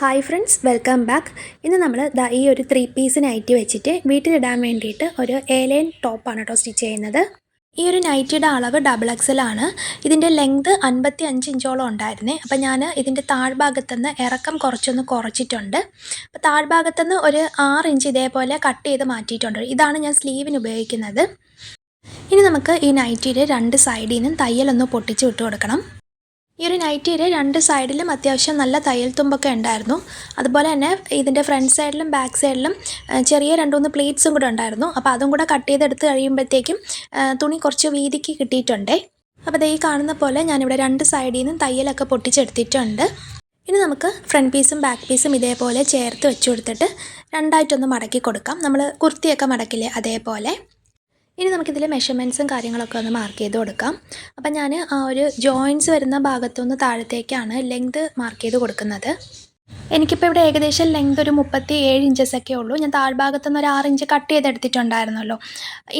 Hi friends welcome back ഇന്ന് നമ്മൾ ദാ ഈ ഒരു ത്രീ പീസ് നൈറ്റി വെച്ചിട്ട് വീട്ടിലിടാൻ വേണ്ടിയിട്ട് ഒരു ഏലൈൻ ടോപ്പാണ് കേട്ടോ സ്റ്റിച്ച് ചെയ്യുന്നത്. ഈ ഒരു നൈറ്റിയുടെ അളവ് ഡബിൾ എക്സൽ ആണ്. ഇതിന്റെ ലെങ്ത് അൻപത്തി അഞ്ച് ഇഞ്ചോളം ഉണ്ടായിരുന്നേ. അപ്പോൾ ഞാൻ ഇതിന്റെ താഴ്ഭാഗത്തുനിന്ന് ഇറക്കം കുറച്ചൊന്ന് കുറച്ചിട്ടുണ്ട്. അപ്പോൾ താഴ്ഭാഗത്തുനിന്ന് ഒരു ആറ് ഇഞ്ച് ഇതേപോലെ കട്ട് ചെയ്ത് മാറ്റിയിട്ടുണ്ട്. ഇതാണ് ഞാൻ സ്ലീവിന് ഉപയോഗിക്കുന്നത്. ഇനി നമുക്ക് ഈ നൈറ്റിയുടെ രണ്ട് സൈഡിൽ നിന്നും തയ്യലൊന്ന് പൊട്ടിച്ച് വിട്ട് കൊടുക്കണം. ഈ ഒരു നൈറ്റിയുടെ രണ്ട് സൈഡിലും അത്യാവശ്യം നല്ല തയ്യൽ തുമ്പൊക്കെ ഉണ്ടായിരുന്നു. അതുപോലെ തന്നെ ഇതിന്റെ ഫ്രണ്ട് സൈഡിലും ബാക്ക് സൈഡിലും ചെറിയ രണ്ട് മൂന്ന് പ്ലേറ്റ്സും കൂടെ ഉണ്ടായിരുന്നു. അപ്പോൾ അതും കൂടെ കട്ട് ചെയ്തെടുത്ത് കഴിയുമ്പോഴത്തേക്കും തുണി കുറച്ച് വീതിക്ക് കിട്ടിയിട്ടുണ്ടേ. അപ്പോൾ ഈ കാണുന്ന പോലെ ഞാനിവിടെ രണ്ട് സൈഡിൽ നിന്നും തയ്യലൊക്കെ പൊട്ടിച്ചെടുത്തിട്ടുണ്ട്. ഇനി നമുക്ക് ഫ്രണ്ട് പീസും ബാക്ക് പീസും ഇതേപോലെ ചേർത്ത് വെച്ച് കൊടുത്തിട്ട് രണ്ടായിട്ടൊന്ന് മടക്കി കൊടുക്കാം. നമ്മൾ കുർത്തിയൊക്കെ മടക്കില്ലേ അതേപോലെ. ഇനി നമുക്കിതിൽ മെഷർമെന്റ്സും കാര്യങ്ങളൊക്കെ ഒന്ന് മാർക്ക് ചെയ്ത് കൊടുക്കാം. അപ്പം ഞാൻ ആ ഒരു ജോയിൻസ് വരുന്ന ഭാഗത്തുനിന്ന് താഴത്തേക്കാണ് ലെങ്ത് മാർക്ക് ചെയ്ത് കൊടുക്കുന്നത്. എനിക്കിപ്പോൾ ഇവിടെ ഏകദേശം ലെങ്ത് ഒരു മുപ്പത്തി ഏഴ് ഇഞ്ചസ് ഒക്കെ ഉള്ളൂ. ഞാൻ താഴ്ഭാഗത്തുനിന്ന് ഒരു ആറ് ഇഞ്ച് കട്ട് ചെയ്തെടുത്തിട്ടുണ്ടായിരുന്നല്ലോ.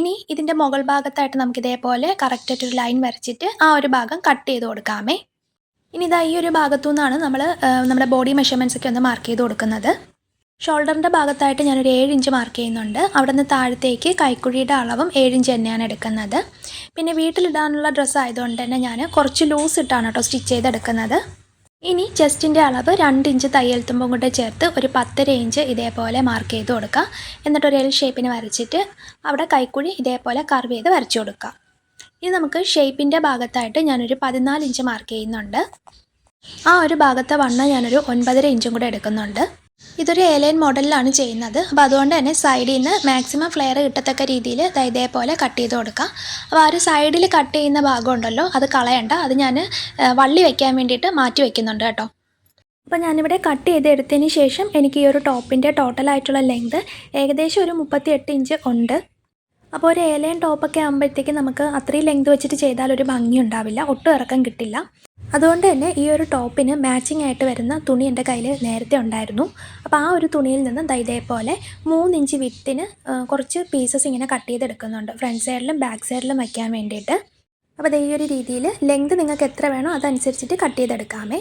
ഇനി ഇതിന്റെ മുകൾ ഭാഗത്തായിട്ട് നമുക്ക് ഇതേപോലെ കറക്റ്റായിട്ട് ഒരു ലൈൻ വരച്ചിട്ട് ആ ഒരു ഭാഗം കട്ട് ചെയ്ത് കൊടുക്കാമേ. ഇനി ഇതാ ഈ ഒരു ഭാഗത്തു നിന്നാണ് നമ്മൾ നമ്മുടെ ബോഡി മെഷർമെന്റ്സ് ഒക്കെ ഒന്ന് മാർക്ക് ചെയ്ത് കൊടുക്കുന്നത്. ഷോൾഡറിന്റെ ഭാഗത്തായിട്ട് ഞാനൊരു ഏഴ് ഇഞ്ച് മാർക്ക് ചെയ്യുന്നുണ്ട്. അവിടെ നിന്ന് താഴത്തേക്ക് കൈക്കുഴിയുടെ അളവും ഏഴ് ഇഞ്ച് തന്നെയാണ് എടുക്കുന്നത്. പിന്നെ വീട്ടിലിടാനുള്ള ഡ്രസ്സ് ആയതുകൊണ്ട് തന്നെ ഞാൻ കുറച്ച് ലൂസ് ഇട്ടാണ് കേട്ടോ സ്റ്റിച്ച് ചെയ്തെടുക്കുന്നത്. ഇനി ചെസ്റ്റിന്റെ അളവ് രണ്ട് ഇഞ്ച് തയ്യൽ തുമ്പും കൂടെ ചേർത്ത് ഒരു പത്തര ഇഞ്ച് ഇതേപോലെ മാർക്ക് ചെയ്ത് കൊടുക്കുക എന്നിട്ട് ഒരു എൽ ഷേപ്പിന് വരച്ചിട്ട് അവിടെ കൈക്കുഴി ഇതേപോലെ കർവ് ചെയ്ത് വരച്ചു കൊടുക്കുക ഇനി നമുക്ക് ഷേപ്പിന്റെ ഭാഗത്തായിട്ട് ഞാനൊരു പതിനാല് ഇഞ്ച് മാർക്ക് ചെയ്യുന്നുണ്ട്. ആ ഒരു ഭാഗത്തെ വണ്ണം ഞാനൊരു ഒൻപതര ഇഞ്ചും കൂടെ എടുക്കുന്നുണ്ട്. ഇതൊരു ഏലൈൻ മോഡലിലാണ് ചെയ്യുന്നത്. അപ്പോൾ അതുകൊണ്ട് തന്നെ സൈഡിൽ നിന്ന് മാക്സിമം ഫ്ലെയർ കിട്ടത്തക്ക രീതിയിൽ ഇതേപോലെ കട്ട് ചെയ്ത് കൊടുക്കാം. അപ്പോൾ ആ ഒരു സൈഡിൽ കട്ട് ചെയ്യുന്ന ഭാഗം ഉണ്ടല്ലോ അത് കളയണ്ട. അത് ഞാൻ വള്ളി വെക്കാൻ വേണ്ടിയിട്ട് മാറ്റി വെക്കുന്നുണ്ട് കേട്ടോ. അപ്പോൾ ഞാനിവിടെ കട്ട് ചെയ്തെടുത്തതിന് ശേഷം എനിക്ക് ഈ ഒരു ടോപ്പിന്റെ ടോട്ടലായിട്ടുള്ള ലെങ്ത് ഏകദേശം ഒരു മുപ്പത്തി എട്ട് ഇഞ്ച് ഉണ്ട്. അപ്പോൾ ഒരു ഏലൈൻ ടോപ്പൊക്കെ ആകുമ്പോഴത്തേക്ക് നമുക്ക് അത്രയും ലെങ്ത് വെച്ചിട്ട് ചെയ്താൽ ഒരു ഭംഗി ഉണ്ടാവില്ല ഒട്ടും ഇറക്കം കിട്ടില്ല. അതുകൊണ്ട് തന്നെ ഈ ഒരു ടോപ്പിന് മാച്ചിങ് ആയിട്ട് വരുന്ന തുണി എന്റെ കയ്യിൽ നേരത്തെ ഉണ്ടായിരുന്നു. അപ്പോൾ ആ ഒരു തുണിയിൽ നിന്ന് ഇതേപോലെ മൂന്നിഞ്ച് വിത്തിന് കുറച്ച് പീസസ് ഇങ്ങനെ കട്ട് ചെയ്തെടുക്കുന്നുണ്ട്. ഫ്രണ്ട് സൈഡിലും ബാക്ക് സൈഡിലും വയ്ക്കാൻ വേണ്ടിയിട്ട്. അപ്പോൾ ഈ ഒരു രീതിയിൽ ലെങ്ത് നിങ്ങൾക്ക് എത്ര വേണോ അതനുസരിച്ചിട്ട് കട്ട് ചെയ്തെടുക്കാമേ.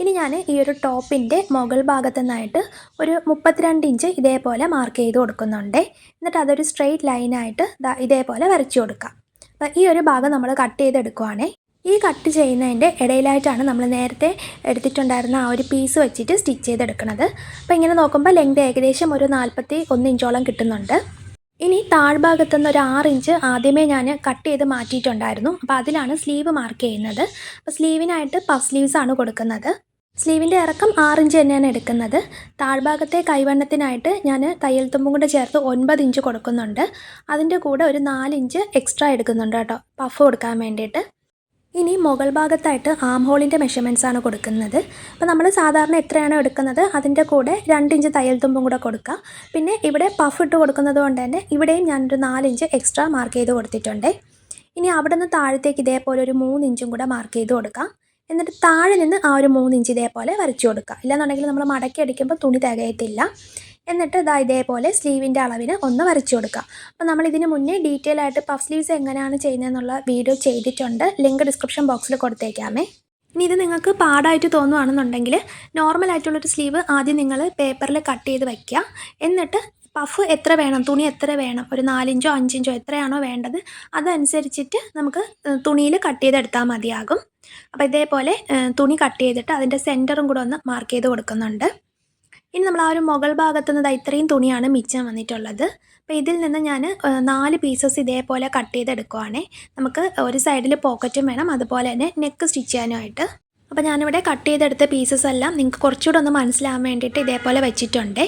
ഇനി ഞാൻ ഈ ഒരു ടോപ്പിന്റെ മുകൾ ഭാഗത്തു നിന്നായിട്ട് ഒരു മുപ്പത്തിരണ്ട് ഇഞ്ച് ഇതേപോലെ മാർക്ക് ചെയ്ത് കൊടുക്കുന്നുണ്ട്. എന്നിട്ട് അതൊരു സ്ട്രെയിറ്റ് ലൈനായിട്ട് ഇതേപോലെ വരച്ചു കൊടുക്കാം. അപ്പോൾ ഈ ഒരു ഭാഗം നമ്മൾ കട്ട് ചെയ്തെടുക്കുവാണേ. ഈ കട്ട് ചെയ്യുന്നതിന്റെ ഇടയിലായിട്ടാണ് നമ്മൾ നേരത്തെ എടുത്തിട്ടുണ്ടായിരുന്ന ആ ഒരു പീസ് വെച്ചിട്ട് സ്റ്റിച്ച് ചെയ്തെടുക്കുന്നത് അപ്പോൾ ഇങ്ങനെ നോക്കുമ്പോൾ ലെങ്ത് ഏകദേശം ഒരു നാൽപ്പത്തി ഒന്ന് ഇഞ്ചോളം കിട്ടുന്നുണ്ട്. ഇനി താഴ്ഭാഗത്തു നിന്ന് ഒരു ആറ് ഇഞ്ച് ആദ്യമേ ഞാൻ കട്ട് ചെയ്ത് മാറ്റിയിട്ടുണ്ടായിരുന്നു. അപ്പോൾ അതിലാണ് സ്ലീവ് മാർക്ക് ചെയ്യുന്നത്. അപ്പോൾ സ്ലീവിനായിട്ട് പഫ് സ്ലീവ്സ് ആണ് കൊടുക്കുന്നത്. സ്ലീവിന്റെ ഇറക്കം ആറ് ഇഞ്ച് തന്നെയാണ് എടുക്കുന്നത്. താഴ്ഭാഗത്തെ കൈവണ്ണത്തിനായിട്ട് ഞാൻ തയ്യൽ തുമ്പും കൂടെ ചേർത്ത് ഒൻപത് ഇഞ്ച് കൊടുക്കുന്നുണ്ട്. അതിന്റെ കൂടെ ഒരു നാലിഞ്ച് എക്സ്ട്രാ എടുക്കുന്നുണ്ട് കേട്ടോ പഫ് കൊടുക്കാൻ വേണ്ടിയിട്ട്. ഇനി മുകൾ ഭാഗത്തായിട്ട് ആം ഹോളിന്റെ ആണ് കൊടുക്കുന്നത്. അപ്പോൾ നമ്മൾ സാധാരണ എത്രയാണോ എടുക്കുന്നത് അതിന്റെ കൂടെ രണ്ട് ഇഞ്ച് തയ്യൽ തുമ്പും കൂടെ കൊടുക്കുക പിന്നെ ഇവിടെ പഫ് ഇട്ട് കൊടുക്കുന്നത് കൊണ്ട് തന്നെ ഇവിടെയും ഞാനൊരു നാലിഞ്ച് എക്സ്ട്രാ മാർക്ക് ചെയ്ത് കൊടുത്തിട്ടുണ്ട്. ഇനി അവിടെ നിന്ന് താഴത്തേക്ക് ഇതേപോലെ ഒരു മൂന്ന് ഇഞ്ചും കൂടെ മാർക്ക് ചെയ്ത് കൊടുക്കാം. എന്നിട്ട് താഴെ നിന്ന് ആ ഒരു മൂന്നിഞ്ച് ഇതേപോലെ വരച്ചു കൊടുക്കുക ഇല്ലാന്നുണ്ടെങ്കിൽ നമ്മൾ മടക്കി അടിക്കുമ്പോൾ തുണി തികയത്തില്ല. എന്നിട്ട് ഇതാ ഇതേപോലെ സ്ലീവിന്റെ അളവിന് ഒന്ന് വരച്ചു കൊടുക്കുക അപ്പോൾ നമ്മൾ ഇതിന് മുന്നേ ഡീറ്റെയിൽ ആയിട്ട് പഫ് സ്ലീവ്സ് എങ്ങനെയാണ് ചെയ്യുന്നതെന്നുള്ള വീഡിയോ ചെയ്തിട്ടുണ്ട്. ലിങ്ക് ഡിസ്ക്രിപ്ഷൻ ബോക്സിൽ കൊടുത്തേക്കാമേ. ഇനി ഇത് നിങ്ങൾക്ക് പാടായിട്ട് തോന്നുവാണെന്നുണ്ടെങ്കിൽ നോർമൽ ആയിട്ടുള്ളൊരു സ്ലീവ് ആദ്യം നിങ്ങൾ പേപ്പറിൽ കട്ട് ചെയ്ത് വയ്ക്കുക എന്നിട്ട് പഫ് എത്ര വേണം തുണി എത്ര വേണം ഒരു നാലിഞ്ചോ അഞ്ചിഞ്ചോ എത്രയാണോ വേണ്ടത് അതനുസരിച്ചിട്ട് നമുക്ക് തുണിയിൽ കട്ട് ചെയ്തെടുത്താൽ മതിയാകും. അപ്പോൾ ഇതേപോലെ തുണി കട്ട് ചെയ്തിട്ട് അതിന്റെ സെന്ററും കൂടെ ഒന്ന് മാർക്ക് ചെയ്ത് കൊടുക്കുന്നുണ്ട്. ഇനി നമ്മൾ ആ ഒരു മുകൾ ഭാഗത്ത് നിന്ന് ഇത്രയും തുണിയാണ് മിച്ചം വന്നിട്ടുള്ളത്. അപ്പോൾ ഇതിൽ നിന്ന് ഞാൻ നാല് പീസസ് ഇതേപോലെ കട്ട് ചെയ്തെടുക്കുവാണേ. നമുക്ക് ഒരു സൈഡിൽ പോക്കറ്റും വേണം അതുപോലെ തന്നെ നെക്ക് സ്റ്റിച്ച് ചെയ്യാനുമായിട്ട്. അപ്പോൾ ഞാനിവിടെ കട്ട് ചെയ്തെടുത്ത പീസസ് എല്ലാം നിങ്ങൾക്ക് കുറച്ചുകൂടെ ഒന്ന് മനസ്സിലാവാൻ വേണ്ടിയിട്ട് ഇതേപോലെ വെച്ചിട്ടുണ്ട്.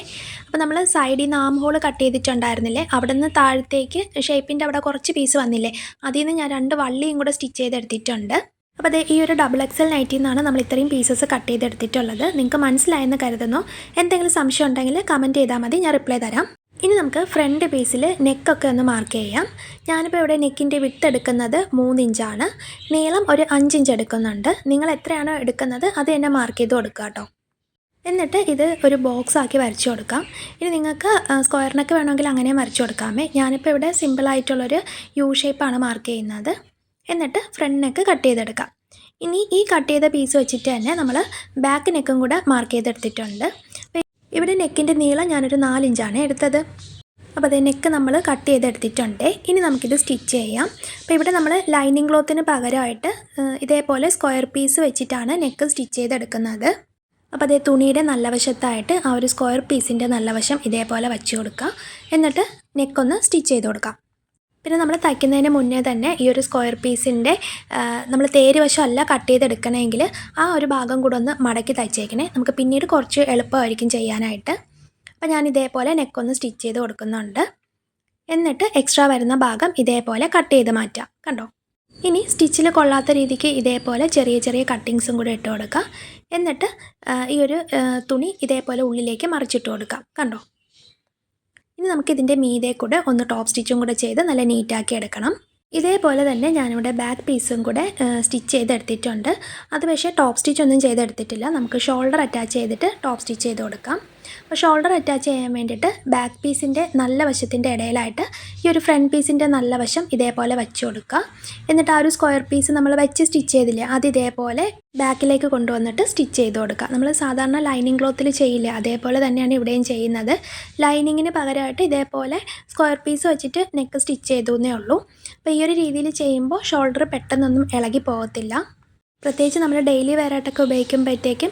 അപ്പോൾ നമ്മൾ സൈഡിൽ നിന്ന് ആം ഹോൾ കട്ട് ചെയ്തിട്ടുണ്ടായിരുന്നില്ലേ? അവിടെ നിന്ന് താഴത്തേക്ക് ഷേപ്പിന്റെ അവിടെ കുറച്ച് പീസ് വന്നില്ലേ? അതിൽ നിന്ന് ഞാൻ രണ്ട് വള്ളിയും കൂടെ സ്റ്റിച്ച് ചെയ്തെടുത്തിട്ടുണ്ട്. അപ്പോൾ അതെ ഈ ഒരു ഡബിൾ എക്സൽ നൈറ്റിൽ നിന്നാണ് നമ്മൾ ഇത്രയും പീസസ് കട്ട് ചെയ്തെടുത്തിട്ടുള്ളത്. നിങ്ങൾക്ക് മനസ്സിലായെന്ന് കരുതുന്നു. എന്തെങ്കിലും സംശയം ഉണ്ടെങ്കിൽ കമന്റ് ചെയ്താൽ മതി. ഞാൻ റിപ്ലൈ തരാം. ഇനി നമുക്ക് ഫ്രണ്ട് പീസിൽ നെക്കൊക്കെ ഒന്ന് മാർക്ക് ചെയ്യാം. ഞാനിപ്പോൾ ഇവിടെ നെക്കിന്റെ വിത്ത് എടുക്കുന്നത് മൂന്ന് ഇഞ്ചാണ് നീളം ഒരു അഞ്ച് ഇഞ്ച് എടുക്കുന്നുണ്ട്. നിങ്ങൾ എത്രയാണോ എടുക്കുന്നത് അത് തന്നെ മാർക്ക് ചെയ്ത് കൊടുക്കുക കേട്ടോ. എന്നിട്ട് ഇത് ഒരു ബോക്സ് ആക്കി വരച്ചു കൊടുക്കാം. ഇനി നിങ്ങൾക്ക് സ്ക്വയറിനൊക്കെ വേണമെങ്കിൽ അങ്ങനെ വരച്ചു കൊടുക്കാമേ. ഞാനിപ്പോൾ ഇവിടെ സിമ്പിളായിട്ടുള്ളൊരു യു ഷേപ്പാണ് മാർക്ക് ചെയ്യുന്നത്. എന്നിട്ട് ഫ്രണ്ട് നെക്ക് കട്ട് ചെയ്തെടുക്കാം. ഇനി ഈ കട്ട് ചെയ്ത പീസ് വെച്ചിട്ട് തന്നെ നമ്മൾ ബാക്ക് നെക്കും കൂടെ മാർക്ക് ചെയ്തെടുത്തിട്ടുണ്ട്. ഇവിടെ നെക്കിന്റെ നീളം ഞാനൊരു നാലിഞ്ചാണ് എടുത്തത്. അപ്പോൾ അതേ നെക്ക് നമ്മൾ കട്ട് ചെയ്തെടുത്തിട്ടുണ്ട്. ഇനി നമുക്കിത് സ്റ്റിച്ച് ചെയ്യാം. അപ്പോൾ ഇവിടെ നമ്മൾ ലൈനിങ് ക്ലോത്തിന് പകരമായിട്ട് ഇതേപോലെ സ്ക്വയർ പീസ് വെച്ചിട്ടാണ് നെക്ക് സ്റ്റിച്ച് ചെയ്തെടുക്കുന്നത്. അപ്പോൾ അതേ തുണിയുടെ നല്ല വശത്തായിട്ട് ആ ഒരു സ്ക്വയർ പീസിന്റെ നല്ല വശം ഇതേപോലെ വെച്ച് കൊടുക്കുക എന്നിട്ട് നെക്കൊന്ന് സ്റ്റിച്ച് ചെയ്ത് കൊടുക്കാം. പിന്നെ നമ്മൾ തയ്ക്കുന്നതിന് മുന്നേ തന്നെ ഈ ഒരു സ്ക്വയർ പീസിന്റെ നമ്മൾ തേര് വശമല്ല കട്ട് ചെയ്തെടുക്കണമെങ്കിൽ ആ ഒരു ഭാഗം കൂടെ ഒന്ന് മടക്കി തയ്ച്ചേക്കണേ. നമുക്ക് പിന്നീട് കുറച്ച് എളുപ്പമായിരിക്കും ചെയ്യാനായിട്ട്. അപ്പോൾ ഞാൻ ഇതേപോലെ നെക്ക് ഒന്ന് സ്റ്റിച്ച് ചെയ്ത് കൊടുക്കുന്നുണ്ട്. എന്നിട്ട് എക്സ്ട്രാ വരുന്ന ഭാഗം ഇതേപോലെ കട്ട് ചെയ്ത് മാറ്റാം. കണ്ടോ? ഇനി സ്റ്റിച്ചിൽ കൊള്ളാത്ത രീതിക്ക് ഇതേപോലെ ചെറിയ ചെറിയ കട്ടിങ്സും കൂടെ ഇട്ട് കൊടുക്കാം. എന്നിട്ട് ഈ ഒരു തുണി ഇതേപോലെ ഉള്ളിലേക്ക് മറിച്ചിട്ട് കൊടുക്കാം. കണ്ടോ? ഇനി നമുക്കിതിന്റെ മീതെ കൂടെ ഒന്ന് ടോപ്പ് സ്റ്റിച്ചും കൂടെ ചെയ്ത് നല്ല നീറ്റാക്കി എടുക്കണം. ഇതേപോലെ തന്നെ ഞാനിവിടെ ബാക്ക് പീസും കൂടെ സ്റ്റിച്ച് ചെയ്തെടുത്തിട്ടുണ്ട്. അത് പക്ഷേ ടോപ്പ് സ്റ്റിച്ച് ഒന്നും ചെയ്തെടുത്തിട്ടില്ല. നമുക്ക് ഷോൾഡർ അറ്റാച്ച് ചെയ്തിട്ട് ടോപ്പ് സ്റ്റിച്ച് ചെയ്ത് കൊടുക്കാം. അപ്പോൾ ഷോൾഡർ അറ്റാച്ച് ചെയ്യാൻ വേണ്ടിയിട്ട് ബാക്ക് പീസിന്റെ നല്ല വശത്തിന്റെ ഇടയിലായിട്ട് ഈ ഒരു ഫ്രണ്ട് പീസിന്റെ നല്ല വശം ഇതേപോലെ വെച്ച് കൊടുക്കുക. എന്നിട്ട് ആ ഒരു സ്ക്വയർ പീസ് നമ്മൾ വെച്ച് സ്റ്റിച്ച് ചെയ്തില്ലേ അത് ഇതേപോലെ ബാക്കിലേക്ക് കൊണ്ടുവന്നിട്ട് സ്റ്റിച്ച് ചെയ്ത് കൊടുക്കുക. നമ്മൾ സാധാരണ ലൈനിങ് ക്ലോത്തിൽ ചെയ്യില്ല അതേപോലെ തന്നെയാണ് ഇവിടെയും ചെയ്യുന്നത്. ലൈനിങ്ങിന് പകരമായിട്ട് ഇതേപോലെ സ്ക്വയർ പീസ് വെച്ചിട്ട് നെക്ക് സ്റ്റിച്ച് ചെയ്തു എന്നേ ഉള്ളൂ. അപ്പോൾ ഈ ഒരു രീതിയിൽ ചെയ്യുമ്പോൾ ഷോൾഡർ പെട്ടെന്നൊന്നും ഇളകി പോകത്തില്ല. പ്രത്യേകിച്ച് നമ്മൾ ഡെയിലി വെയറായിട്ടൊക്കെ ഉപയോഗിക്കുമ്പോഴത്തേക്കും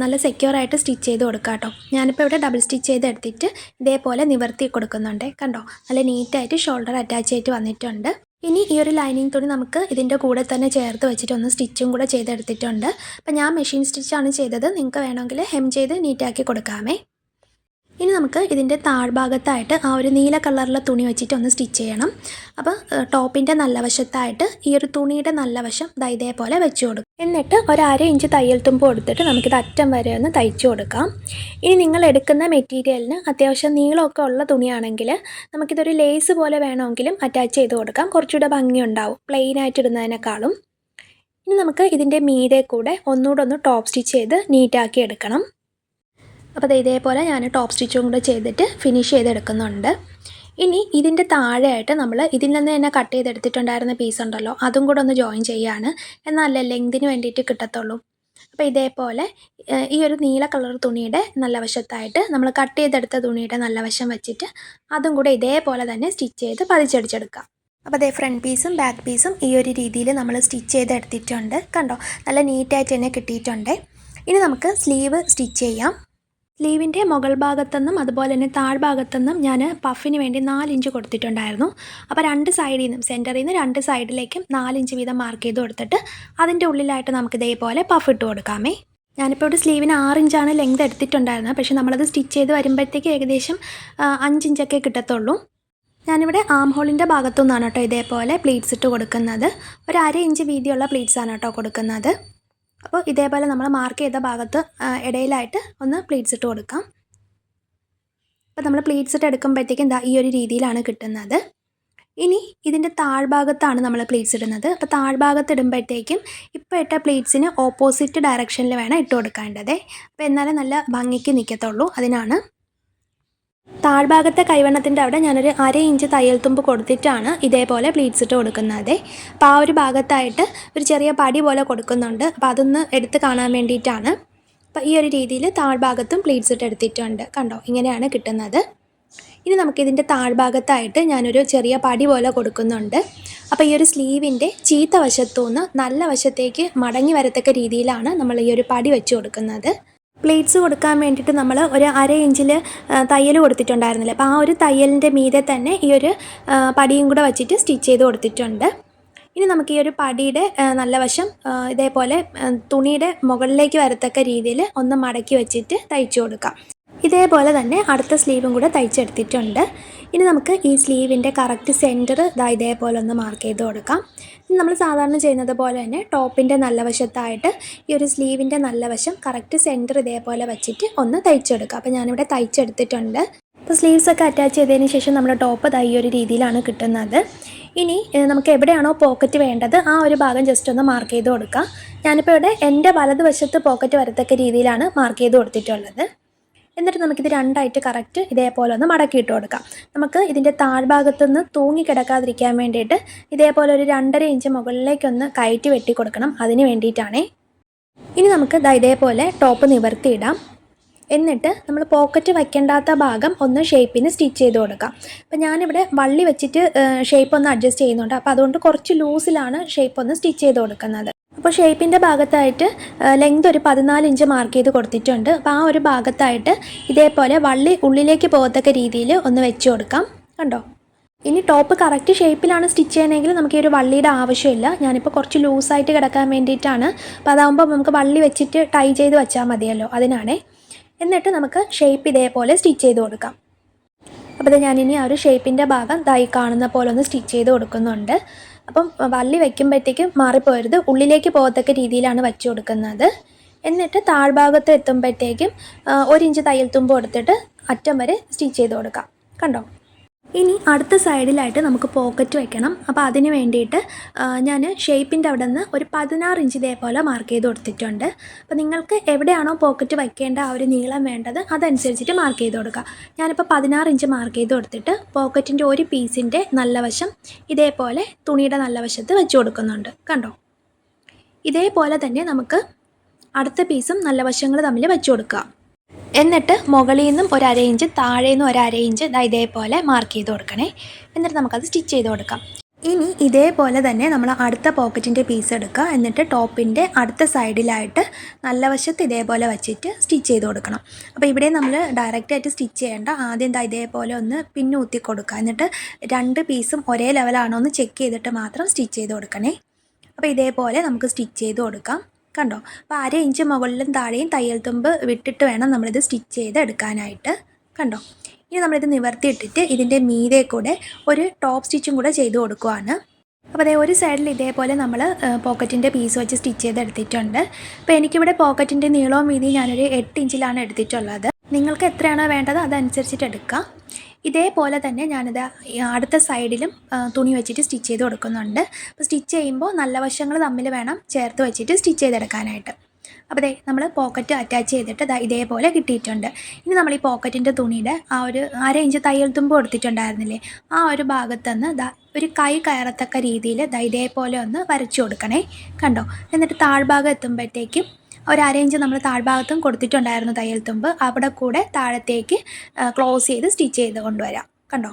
നല്ല സെക്യൂർ ആയിട്ട് സ്റ്റിച്ച് ചെയ്ത് കൊടുക്കാം കേട്ടോ. ഞാനിപ്പോൾ ഇവിടെ ഡബിൾ സ്റ്റിച്ച് ചെയ്ത് എടുത്തിട്ട് ഇതേപോലെ നിവർത്തി കൊടുക്കുന്നുണ്ട്. കണ്ടോ? നല്ല നീറ്റായിട്ട് ഷോൾഡർ അറ്റാച്ച് ചെയ്തിട്ട് വന്നിട്ടുണ്ട്. ഇനി ഈ ഒരു ലൈനിങ് തുണി നമുക്ക് ഇതിന്റെ കൂടെ തന്നെ ചേർത്ത് വെച്ചിട്ട് ഒന്ന് സ്റ്റിച്ചും കൂടെ ചെയ്തെടുത്തിട്ടുണ്ട്. അപ്പോൾ ഞാൻ മെഷീൻ സ്റ്റിച്ചാണ് ചെയ്തത്. നിങ്ങൾക്ക് വേണമെങ്കിൽ ഹെം ചെയ്ത് നീറ്റാക്കി കൊടുക്കാമേ. ഇനി നമുക്ക് ഇതിന്റെ താഴ്ഭാഗത്തായിട്ട് ആ ഒരു നീല കളറിലെ തുണി വെച്ചിട്ട് ഒന്ന് സ്റ്റിച്ച് ചെയ്യണം. അപ്പോൾ ടോപ്പിന്റെ നല്ല വശത്തായിട്ട് ഈ ഒരു തുണിയുടെ നല്ല വശം ഇതേപോലെ വെച്ച് കൊടുക്കും. എന്നിട്ട് ഒരു അര ഇഞ്ച് തയ്യൽ തുമ്പ് കൊടുത്തിട്ട് നമുക്കിത് അറ്റം വരെ ഒന്ന് തയ്ച്ചു കൊടുക്കാം. ഇനി നിങ്ങൾ എടുക്കുന്ന മെറ്റീരിയലിന് അത്യാവശ്യം നീളമൊക്കെ ഉള്ള തുണിയാണെങ്കിൽ നമുക്കിതൊരു ലേസ് പോലെ വേണമെങ്കിലും അറ്റാച്ച് ചെയ്ത് കൊടുക്കാം. കുറച്ചുകൂടെ ഭംഗിയുണ്ടാവും പ്ലെയിൻ ആയിട്ട് ഇടുന്നതിനേക്കാളും. ഇനി നമുക്ക് ഇതിന്റെ മീതെ കൂടെ ഒന്നുകൂടെ ഒന്ന് ടോപ്പ് സ്റ്റിച്ച് ചെയ്ത് നീറ്റാക്കി എടുക്കണം. അപ്പോൾ അത് ഇതേപോലെ ഞാൻ ടോപ്പ് സ്റ്റിച്ചും കൂടെ ചെയ്തിട്ട് ഫിനിഷ് ചെയ്തെടുക്കുന്നുണ്ട്. ഇനി ഇതിന്റെ താഴെയായിട്ട് നമ്മൾ ഇതിൽ നിന്ന് തന്നെ കട്ട് ചെയ്തെടുത്തിട്ടുണ്ടായിരുന്ന പീസ് ഉണ്ടല്ലോ അതും കൂടെ ഒന്ന് ജോയിൻ ചെയ്യാണ്. എന്നല്ല ലെങ്തിന് വേണ്ടിയിട്ട് കിട്ടത്തുള്ളൂ. അപ്പോൾ ഇതേപോലെ ഈ ഒരു നീല കളർ തുണിയുടെ നല്ല വശത്തായിട്ട് നമ്മൾ കട്ട് ചെയ്തെടുത്ത തുണിയുടെ നല്ല വശം വെച്ചിട്ട് അതും കൂടെ ഇതേപോലെ തന്നെ സ്റ്റിച്ച് ചെയ്ത് പതിച്ചടിച്ചെടുക്കാം. അപ്പോൾ അതേ ഫ്രണ്ട് പീസും ബാക്ക് പീസും ഈ ഒരു രീതിയിൽ നമ്മൾ സ്റ്റിച്ച് ചെയ്തെടുത്തിട്ടുണ്ട്. കണ്ടോ? നല്ല നീറ്റായിട്ട് തന്നെ കിട്ടിയിട്ടുണ്ട്. ഇനി നമുക്ക് സ്ലീവ് സ്റ്റിച്ച് ചെയ്യാം. സ്ലീവിന്റെ മുകൾ ഭാഗത്തുനിന്നും അതുപോലെ തന്നെ താഴ്ഭാഗത്തുനിന്നും ഞാൻ പഫിന് വേണ്ടി നാലിഞ്ച് കൊടുത്തിട്ടുണ്ടായിരുന്നു. അപ്പോൾ രണ്ട് സൈഡിൽ നിന്നും സെന്ററിൽ നിന്ന് രണ്ട് സൈഡിലേക്കും നാലിഞ്ച് വീതം മാർക്ക് ചെയ്ത് കൊടുത്തിട്ട് അതിന്റെ ഉള്ളിലായിട്ട് നമുക്ക് ഇതേപോലെ പഫ് ഇട്ട് കൊടുക്കാമേ. ഞാനിപ്പോൾ ഇവിടെ സ്ലീവിന് ആറിഞ്ചാണ് ലെങ്ത് എടുത്തിട്ടുണ്ടായിരുന്നത്. പക്ഷേ നമ്മളത് സ്റ്റിച്ച് ചെയ്ത് വരുമ്പോഴത്തേക്ക് ഏകദേശം അഞ്ചിഞ്ചൊക്കെ കിട്ടത്തുള്ളൂ. ഞാനിവിടെ ആം ഹോളിന്റെ ഭാഗത്തു നിന്നാണ് കേട്ടോ ഇതേപോലെ പ്ലീറ്റ്സ് ഇട്ട് കൊടുക്കുന്നത്. ഒരു അര ഇഞ്ച് വീതിയുള്ള പ്ലീറ്റ്സാണ് കേട്ടോ കൊടുക്കുന്നത്. അപ്പോൾ ഇതേപോലെ നമ്മൾ മാർക്ക് ചെയ്ത ഭാഗത്ത് ഇടയിലായിട്ട് ഒന്ന് പ്ലീറ്റ്സ് ഇട്ട് കൊടുക്കാം. അപ്പോൾ നമ്മൾ പ്ലീറ്റ്സ് ഇട്ട് എടുക്കുമ്പോഴത്തേക്കും ദാ ഈ ഒരു രീതിയിലാണ് കിട്ടുന്നത്. ഇനി ഇതിന്റെ താഴ്ഭാഗത്താണ് നമ്മൾ പ്ലീറ്റ്സ് ഇടുന്നത്. അപ്പോൾ താഴ്ഭാഗത്ത് ഇടുമ്പോഴത്തേക്കും ഇപ്പോൾ ഇട്ട പ്ലീറ്റ്സിന് ഓപ്പോസിറ്റ് ഡയറക്ഷനിൽ വേണം ഇട്ട് കൊടുക്കേണ്ടത്. അപ്പോൾ എന്നാലേ നല്ല ഭംഗിക്ക് നിൽക്കത്തുള്ളൂ അതിനാണ്. താഴ്ഭാഗത്തെ കൈവണ്ണത്തിന്റെ അവിടെ ഞാനൊരു അര ഇഞ്ച് തയ്യൽ തുമ്പ് കൊടുത്തിട്ടാണ് ഇതേപോലെ പ്ലീറ്റ്സ് ഇട്ട് കൊടുക്കുന്നത്. അപ്പോൾ ആ ഒരു ഭാഗത്തായിട്ട് ഒരു ചെറിയ പടി പോലെ കൊടുക്കുന്നുണ്ട്. അപ്പോൾ അതൊന്ന് എടുത്ത് കാണാൻ വേണ്ടിയിട്ടാണ്. അപ്പോൾ ഈ ഒരു രീതിയിൽ താഴ്ഭാഗത്തും പ്ലീറ്റ്സ് ഇട്ട് എടുത്തിട്ടുണ്ട്. കണ്ടോ? ഇങ്ങനെയാണ് കിട്ടുന്നത്. ഇനി നമുക്കിതിന്റെ താഴ്ഭാഗത്തായിട്ട് ഞാനൊരു ചെറിയ പടി പോലെ കൊടുക്കുന്നുണ്ട്. അപ്പോൾ ഈ ഒരു സ്ലീവിന്റെ ചീത്ത വശത്തുനിന്ന് നല്ല വശത്തേക്ക് മടങ്ങി വരത്തക്ക രീതിയിലാണ് നമ്മൾ ഈ ഒരു പടി വെച്ച് കൊടുക്കുന്നത്. പ്ലേറ്റ്സ് കൊടുക്കാൻ വേണ്ടിയിട്ട് നമ്മൾ ഒരു അര ഇഞ്ചിൽ തയ്യൽ കൊടുത്തിട്ടുണ്ടായിരുന്നില്ല. അപ്പോൾ ആ ഒരു തയ്യലിന്റെ മീതെ തന്നെ ഈ ഒരു പടിയും കൂടെ വെച്ചിട്ട് സ്റ്റിച്ച് ചെയ്ത് കൊടുത്തിട്ടുണ്ട്. ഇനി നമുക്ക് ഈ ഒരു പടിയുടെ നല്ല വശം ഇതേപോലെ തുണിയുടെ മുകളിലേക്ക് വരത്തക്ക രീതിയിൽ ഒന്ന് മടക്കി വെച്ചിട്ട് തയ്ച്ചു കൊടുക്കാം. ഇതേപോലെ തന്നെ അടുത്ത സ്ലീവും കൂടെ തയ്ച്ചെടുത്തിട്ടുണ്ട്. ഇനി നമുക്ക് ഈ സ്ലീവിന്റെ കറക്റ്റ് സെന്റർ ഇതാ ഇതേപോലെ ഒന്ന് മാർക്ക് ചെയ്ത് കൊടുക്കാം. നമ്മൾ സാധാരണ ചെയ്യുന്നത് പോലെ തന്നെ ടോപ്പിന്റെ നല്ല വശത്തായിട്ട് ഈ ഒരു സ്ലീവിന്റെ നല്ല വശം കറക്റ്റ് സെന്റർ ഇതേപോലെ വെച്ചിട്ട് ഒന്ന് തയ്ച്ചെടുക്കുക അപ്പോൾ ഞാനിവിടെ തയ്ച്ചെടുത്തിട്ടുണ്ട്. അപ്പോൾ സ്ലീവ്സ് ഒക്കെ അറ്റാച്ച് ചെയ്തതിന് ശേഷം നമ്മുടെ ടോപ്പ് ഈ ഒരു രീതിയിലാണ് കിട്ടുന്നത്. ഇനി നമുക്ക് എവിടെയാണോ പോക്കറ്റ് വേണ്ടത് ആ ഒരു ഭാഗം ജസ്റ്റ് ഒന്ന് മാർക്ക് ചെയ്ത് കൊടുക്കാം. ഞാനിപ്പോൾ ഇവിടെ എന്റെ വലതുവശത്ത് പോക്കറ്റ് വരത്തക്ക രീതിയിലാണ് മാർക്ക് ചെയ്ത് കൊടുത്തിട്ടുള്ളത്. എന്നിട്ട് നമുക്കിത് രണ്ടായിട്ട് കറക്റ്റ് ഇതേപോലെ ഒന്ന് മടക്കിയിട്ട് കൊടുക്കാം. നമുക്ക് ഇതിന്റെ തൂങ്ങി കിടക്കാതിരിക്കാൻ വേണ്ടിയിട്ട് ഇതേപോലെ ഒരു രണ്ടര ഇഞ്ച് മുകളിലേക്കൊന്ന് കയറ്റി വെട്ടി കൊടുക്കണം. അതിന് വേണ്ടിയിട്ടാണേ. ഇനി നമുക്ക് ഇതേപോലെ ടോപ്പ് നിവർത്തിയിടാം. എന്നിട്ട് നമ്മൾ പോക്കറ്റ് വയ്ക്കേണ്ടാത്ത ഭാഗം ഒന്ന് ഷേപ്പിന് സ്റ്റിച്ച് ചെയ്ത് കൊടുക്കാം. അപ്പോൾ ഞാനിവിടെ വള്ളി വെച്ചിട്ട് ഷേപ്പ് ഒന്ന് അഡ്ജസ്റ്റ് ചെയ്യുന്നുണ്ട്. അപ്പോൾ അതുകൊണ്ട് കുറച്ച് ലൂസിലാണ് ഷേപ്പ് ഒന്ന് സ്റ്റിച്ച് ചെയ്ത് കൊടുക്കുന്നത്. അപ്പോൾ ഷേപ്പിന്റെ ഭാഗത്തായിട്ട് ലെങ്ത് ഒരു പതിനാല് ഇഞ്ച് മാർക്ക് ചെയ്ത് കൊടുത്തിട്ടുണ്ട്. അപ്പോൾ ആ ഒരു ഭാഗത്തായിട്ട് ഇതേപോലെ വള്ളി ഉള്ളിലേക്ക് പോകത്തക്ക രീതിയിൽ ഒന്ന് വെച്ച് കൊടുക്കാം. കണ്ടോ? ഇനി ടോപ്പ് കറക്റ്റ് ഷേപ്പിലാണ് സ്റ്റിച്ച് ചെയ്യണമെങ്കിൽ നമുക്ക് ഈ ഒരു വള്ളിയുടെ ആവശ്യമില്ല. ഞാനിപ്പോൾ കുറച്ച് ലൂസായിട്ട് കിടക്കാൻ വേണ്ടിയിട്ടാണ്. അപ്പോൾ അതാകുമ്പോൾ നമുക്ക് വള്ളി വെച്ചിട്ട് ടൈ ചെയ്ത് വെച്ചാൽ മതിയല്ലോ അതിനാണേ. എന്നിട്ട് നമുക്ക് ഷേപ്പ് ഇതേപോലെ സ്റ്റിച്ച് ചെയ്ത് കൊടുക്കാം. അപ്പോൾ ഞാനിനി ആ ഒരു ഷേപ്പിന്റെ ഭാഗം തൈ കാണുന്ന പോലെ ഒന്ന് സ്റ്റിച്ച് ചെയ്ത് കൊടുക്കുന്നുണ്ട്. അപ്പം വള്ളി വയ്ക്കുമ്പോഴത്തേക്കും മാറിപ്പോയരുത് ഉള്ളിലേക്ക് പോകത്തക്ക രീതിയിലാണ് വച്ചു കൊടുക്കുന്നത്. എന്നിട്ട് താഴ്ഭാഗത്ത് എത്തുമ്പോഴത്തേക്കും ഒരിഞ്ച് തയ്യൽ തുമ്പ് കൊടുത്തിട്ട് അറ്റം വരെ സ്റ്റിച്ച് ചെയ്ത് കൊടുക്കാം. കണ്ടോ? ഇനി അടുത്ത സൈഡിലായിട്ട് നമുക്ക് പോക്കറ്റ് വെക്കണം. അപ്പോൾ അതിന് വേണ്ടിയിട്ട് ഞാൻ ഷേപ്പിന്റെ അവിടെ നിന്ന് ഒരു പതിനാറ് ഇഞ്ച് ഇതേപോലെ മാർക്ക് ചെയ്ത് കൊടുത്തിട്ടുണ്ട്. അപ്പോൾ നിങ്ങൾക്ക് എവിടെയാണോ പോക്കറ്റ് വയ്ക്കേണ്ട ആ ഒരു നീളം വേണ്ടത് അതനുസരിച്ചിട്ട് മാർക്ക് ചെയ്ത് കൊടുക്കുക. ഞാനിപ്പോൾ പതിനാറ് ഇഞ്ച് മാർക്ക് ചെയ്ത് കൊടുത്തിട്ട് പോക്കറ്റിന്റെ ഒരു പീസിന്റെ നല്ല വശം ഇതേപോലെ തുണിയുടെ നല്ല വശത്ത് വെച്ച് കൊടുക്കുന്നുണ്ട്. കണ്ടോ? ഇതേപോലെ തന്നെ നമുക്ക് അടുത്ത പീസും നല്ല വശങ്ങൾ തമ്മിൽ വെച്ച് കൊടുക്കുക എന്നിട്ട് മുകളിൽ നിന്നും ഒരു അര ഇഞ്ച് താഴെ നിന്നും ഒരു അര ഇഞ്ച് ഇതേപോലെ മാർക്ക് ചെയ്ത് കൊടുക്കണേ. എന്നിട്ട് നമുക്കത് സ്റ്റിച്ച് ചെയ്ത് കൊടുക്കാം. ഇനി ഇതേപോലെ തന്നെ നമ്മൾ അടുത്ത പോക്കറ്റിന്റെ പീസ് എടുക്കുക. എന്നിട്ട് ടോപ്പിന്റെ അടുത്ത സൈഡിലായിട്ട് നല്ല വശത്ത് ഇതേപോലെ വെച്ചിട്ട് സ്റ്റിച്ച് ചെയ്ത് കൊടുക്കണം. അപ്പോൾ ഇവിടെ നമ്മൾ ഡയറക്റ്റായിട്ട് സ്റ്റിച്ച് ചെയ്യേണ്ട. ആദ്യം ദാ ഇതേപോലെ ഒന്ന് പിന്നൂത്തി കൊടുക്കുക. എന്നിട്ട് രണ്ട് പീസും ഒരേ ലെവലാണോ എന്ന് ചെക്ക് ചെയ്തിട്ട് മാത്രം സ്റ്റിച്ച് ചെയ്ത് കൊടുക്കണേ. അപ്പോൾ ഇതേപോലെ നമുക്ക് സ്റ്റിച്ച് ചെയ്ത് കൊടുക്കാം. കണ്ടോ? അപ്പോൾ അര ഇഞ്ച് മുകളിലും താഴെയും തയ്യൽ തുമ്പ് വിട്ടിട്ട് വേണം നമ്മളിത് സ്റ്റിച്ച് ചെയ്ത് എടുക്കാനായിട്ട്. കണ്ടോ? ഇനി നമ്മളിത് നിവർത്തിയിട്ടിട്ട് ഇതിന്റെ മീതെ കൂടെ ഒരു ടോപ്പ് സ്റ്റിച്ചും കൂടെ ചെയ്ത് കൊടുക്കുവാണ്. അപ്പോൾ അതേ ഒരു സൈഡിൽ ഇതേപോലെ നമ്മൾ പോക്കറ്റിന്റെ പീസ് വെച്ച് സ്റ്റിച്ച് ചെയ്ത് എടുത്തിട്ടുണ്ട്. അപ്പോൾ എനിക്കിവിടെ പോക്കറ്റിന്റെ നീളവും വീതിയും ഞാനൊരു എട്ട് ഇഞ്ചിലാണ് എടുത്തിട്ടുള്ളത്. നിങ്ങൾക്ക് എത്രയാണോ വേണ്ടത് അതനുസരിച്ചിട്ട് എടുക്കാം. ഇതേപോലെ തന്നെ ഞാനിത് അടുത്ത സൈഡിലും തുണി വെച്ചിട്ട് സ്റ്റിച്ച് ചെയ്ത് കൊടുക്കുന്നുണ്ട്. അപ്പോൾ സ്റ്റിച്ച് ചെയ്യുമ്പോൾ നല്ല വശങ്ങൾ തമ്മിൽ വേണം ചേർത്ത് വെച്ചിട്ട് സ്റ്റിച്ച് ചെയ്തെടുക്കാനായിട്ട്. അപ്പോൾ ദേ നമ്മൾ പോക്കറ്റ് അറ്റാച്ച് ചെയ്തിട്ട് ഇതേപോലെ കിട്ടിയിട്ടുണ്ട്. ഇനി നമ്മൾ ഈ പോക്കറ്റിന്റെ തുണിയുടെ ആ ഒരു അര ഇഞ്ച് തയ്യൽ തുമ്പ് കൊടുത്തിട്ടുണ്ടായിരുന്നില്ലേ ആ ഒരു ഭാഗത്തുനിന്ന് ദാ ഒരു കൈ കയറത്തക്ക രീതിയിൽ ദാ ഇതേപോലെ ഒന്ന് വരച്ചു കൊടുക്കണേ. കണ്ടോ? എന്നിട്ട് താഴ്ഭാഗം എത്തുമ്പോഴത്തേക്കും ഒരു അര ഇഞ്ച് നമ്മൾ താഴ്ഭാഗത്തും കൊടുത്തിട്ടുണ്ടായിരുന്നു തയ്യൽ തുമ്പ്. അവിടെ കൂടെ താഴത്തേക്ക് ക്ലോസ് ചെയ്ത് സ്റ്റിച്ച് ചെയ്ത് കൊണ്ടുവരാം. കണ്ടോ?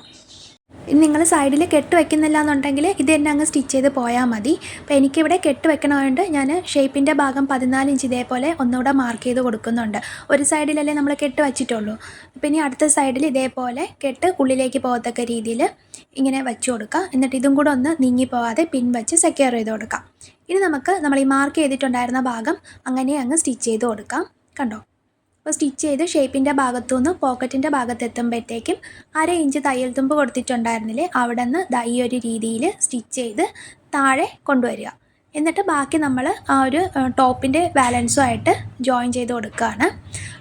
നിങ്ങൾ സൈഡിൽ കെട്ട് വെക്കുന്നില്ല എന്നുണ്ടെങ്കിൽ ഇത് തന്നെ അങ്ങ് സ്റ്റിച്ച് ചെയ്ത് പോയാൽ മതി. അപ്പോൾ എനിക്കിവിടെ കെട്ട് വെക്കണതുകൊണ്ട് ഞാൻ ഷേപ്പിന്റെ ഭാഗം പതിനാല് ഇഞ്ച് ഇതേപോലെ ഒന്നുകൂടെ മാർക്ക് ചെയ്ത് കൊടുക്കുന്നുണ്ട്. ഒരു സൈഡിലല്ലേ നമ്മൾ കെട്ട് വെച്ചിട്ടുള്ളൂ. പിന്നെ അടുത്ത സൈഡിൽ ഇതേപോലെ കെട്ട് ഉള്ളിലേക്ക് പോകത്തക്ക രീതിയിൽ ഇങ്ങനെ വെച്ച് കൊടുക്കുക എന്നിട്ട് ഇതും കൂടെ ഒന്ന് നീങ്ങി പോവാതെ പിൻ വെച്ച് സെക്യൂർ ചെയ്ത് കൊടുക്കാം. ഇനി നമുക്ക് നമ്മൾ ഈ മാർക്ക് ചെയ്തിട്ടുണ്ടായിരുന്ന ഭാഗം അങ്ങനെ അങ്ങ് സ്റ്റിച്ച് ചെയ്ത് കൊടുക്കാം. കണ്ടോ? അപ്പോൾ സ്റ്റിച്ച് ചെയ്ത് ഷേപ്പിന്റെ ഭാഗത്തു നിന്ന് പോക്കറ്റിന്റെ ഭാഗത്ത് എത്തുമ്പോഴത്തേക്കും അര ഇഞ്ച് തയ്യൽ തുമ്പ് കൊടുത്തിട്ടുണ്ടായിരുന്നില്ലേ? അവിടെ നിന്ന് ഈ ഒരു രീതിയിൽ സ്റ്റിച്ച് ചെയ്ത് താഴെ കൊണ്ടുവരിക. എന്നിട്ട് ബാക്കി നമ്മൾ ആ ഒരു ടോപ്പിന്റെ ബാലൻസുമായിട്ട് ജോയിൻ ചെയ്ത് കൊടുക്കുകയാണ്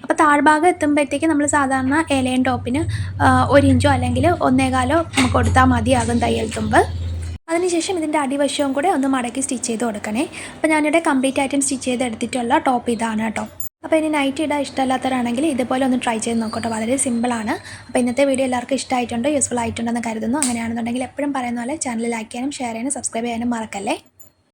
അപ്പോൾ താഴ്ഭാഗം എത്തുമ്പോഴത്തേക്ക് നമ്മൾ സാധാരണ ഏലയൻ ടോപ്പിന് ഒരിഞ്ചോ ഒരു ഇഞ്ചോ അല്ലെങ്കിൽ ഒന്നേകാലോ നമുക്ക് കൊടുത്താൽ മതിയാകും തയ്യൽ തുമ്പ്. അതിനുശേഷം ഇതിന്റെ അടിവശവും കൂടെ ഒന്ന് മടക്കി സ്റ്റിച്ച് ചെയ്ത് കൊടുക്കണേ. അപ്പോൾ ഞാനിവിടെ കംപ്ലീറ്റ് ആയിട്ടും സ്റ്റിച്ച് ചെയ്ത് എടുത്തിട്ടുള്ള ടോപ്പ് ഇതാണ് കേട്ടോ. അപ്പോൾ ഇനി നൈറ്റ് ഇടാൻ ഇഷ്ടമല്ലാത്തവരാണെങ്കിൽ ഇതുപോലെ ഒന്ന് ട്രൈ ചെയ്ത് നോക്കട്ടെ. വളരെ സിമ്പിളാണ് അപ്പോൾ ഇന്നത്തെ വീഡിയോ എല്ലാവർക്കും ഇഷ്ടമായിട്ടുണ്ട് യൂസ്ഫുൾ ആയിട്ടുണ്ടെന്ന് കരുതുന്നു. അങ്ങനെയാണെന്നുണ്ടെങ്കിൽ എപ്പോഴും പറയുന്ന പോലെ ചാനൽ ലൈക്ക് ചെയ്യാനും ഷെയർ ചെയ്യാനും സബ്സ്ക്രൈബ് ചെയ്യാനും മറക്കല്ലേ?